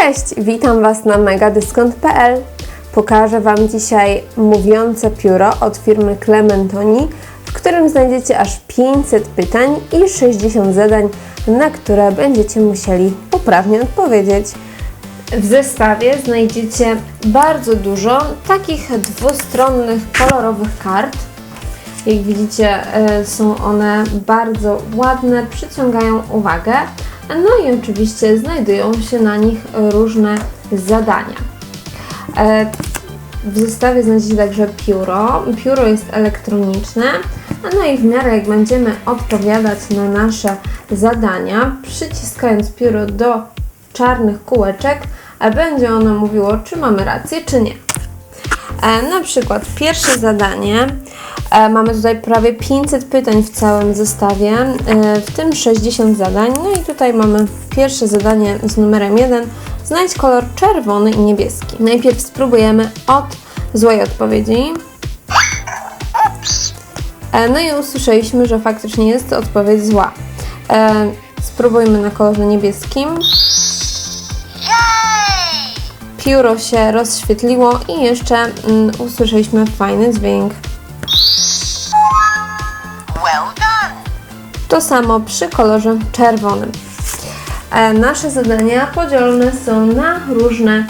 Cześć, witam Was na megadyskont.pl. Pokażę Wam dzisiaj mówiące pióro od firmy Clementoni, w którym znajdziecie aż 500 pytań i 60 zadań, na które będziecie musieli poprawnie odpowiedzieć. W zestawie znajdziecie bardzo dużo takich dwustronnych, kolorowych kart. Jak widzicie, e, są one bardzo ładne, przyciągają uwagę. No i oczywiście znajdują się na nich różne zadania. E, W zestawie znajdziecie także pióro. Pióro jest elektroniczne. No i w miarę jak będziemy odpowiadać na nasze zadania, przyciskając pióro do czarnych kółeczek, będzie ono mówiło, czy mamy rację, czy nie. E, na przykład pierwsze zadanie. E, mamy tutaj prawie 500 pytań w całym zestawie, e, w tym 60 zadań. No i tutaj mamy pierwsze zadanie z numerem 1. Znajdź kolor czerwony i niebieski. Najpierw spróbujemy od złej odpowiedzi. E, no i usłyszeliśmy, że faktycznie jest to odpowiedź zła. Spróbujmy na kolorze niebieskim. Pióro się rozświetliło i jeszcze mm, usłyszeliśmy fajny dźwięk. To samo przy kolorze czerwonym. E, nasze zadania podzielone są na różne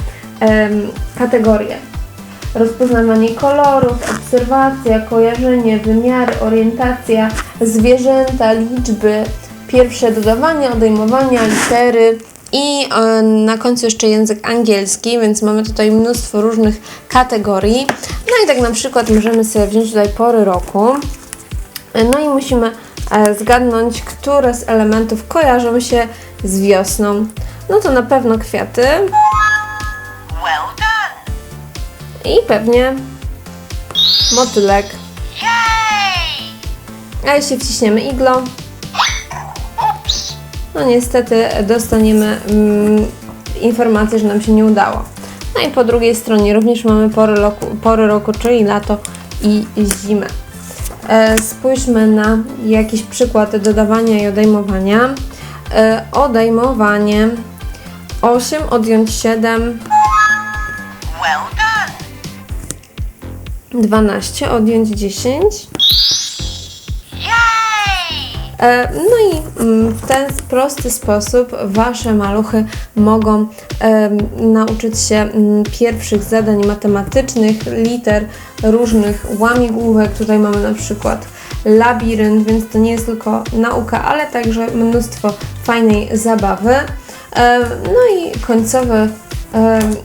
kategorie. Rozpoznawanie kolorów, obserwacja, kojarzenie, wymiary, orientacja, zwierzęta, liczby, pierwsze dodawanie, odejmowania, litery i e, na końcu jeszcze język angielski, więc mamy tutaj mnóstwo różnych kategorii. No i tak na przykład możemy sobie wziąć tutaj pory roku. No i musimy e, zgadnąć, które z elementów kojarzą się z wiosną. No to na pewno kwiaty i pewnie motylek. A jeśli wciśniemy iglo, no niestety dostaniemy mm, informację, że nam się nie udało. No i po drugiej stronie również mamy pory roku, pory roku czyli lato i zimę. E, spójrzmy na jakiś przykład dodawania i odejmowania. E, odejmowanie 8 odjąć 7, Well done. 12 odjąć 10. E, No i mm, w ten prosty sposób Wasze maluchy mogą nauczyć się mm, pierwszych zadań matematycznych, liter, różnych łamigłówek. Tutaj mamy na przykład labirynt, więc to nie jest tylko nauka, ale także mnóstwo fajnej zabawy. Em, No i końcowy em,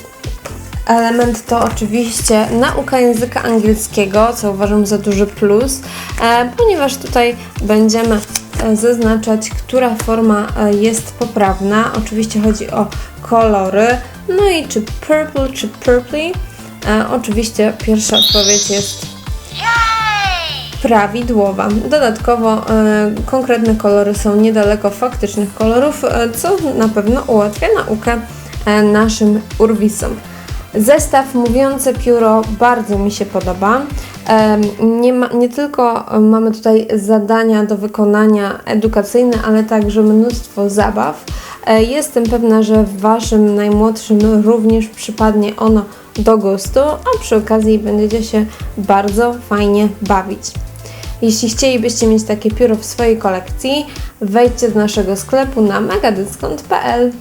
Element to oczywiście nauka języka angielskiego, co uważam za duży plus, e, ponieważ tutaj będziemy e, zaznaczać, która forma e, jest poprawna. Oczywiście chodzi o kolory. No i czy purple, czy purpley. E, oczywiście pierwsza odpowiedź jest prawidłowa. Dodatkowo e, konkretne kolory są niedaleko faktycznych kolorów, e, co na pewno ułatwia naukę e, naszym urwisom. Zestaw mówiące pióro bardzo mi się podoba. Nie, ma, nie tylko mamy tutaj zadania do wykonania edukacyjne, ale także mnóstwo zabaw. E, Jestem pewna, że Waszym najmłodszym również przypadnie ono do gustu, a przy okazji będziecie się bardzo fajnie bawić. Jeśli chcielibyście mieć takie pióro w swojej kolekcji, wejdźcie do naszego sklepu na megadyskont.pl.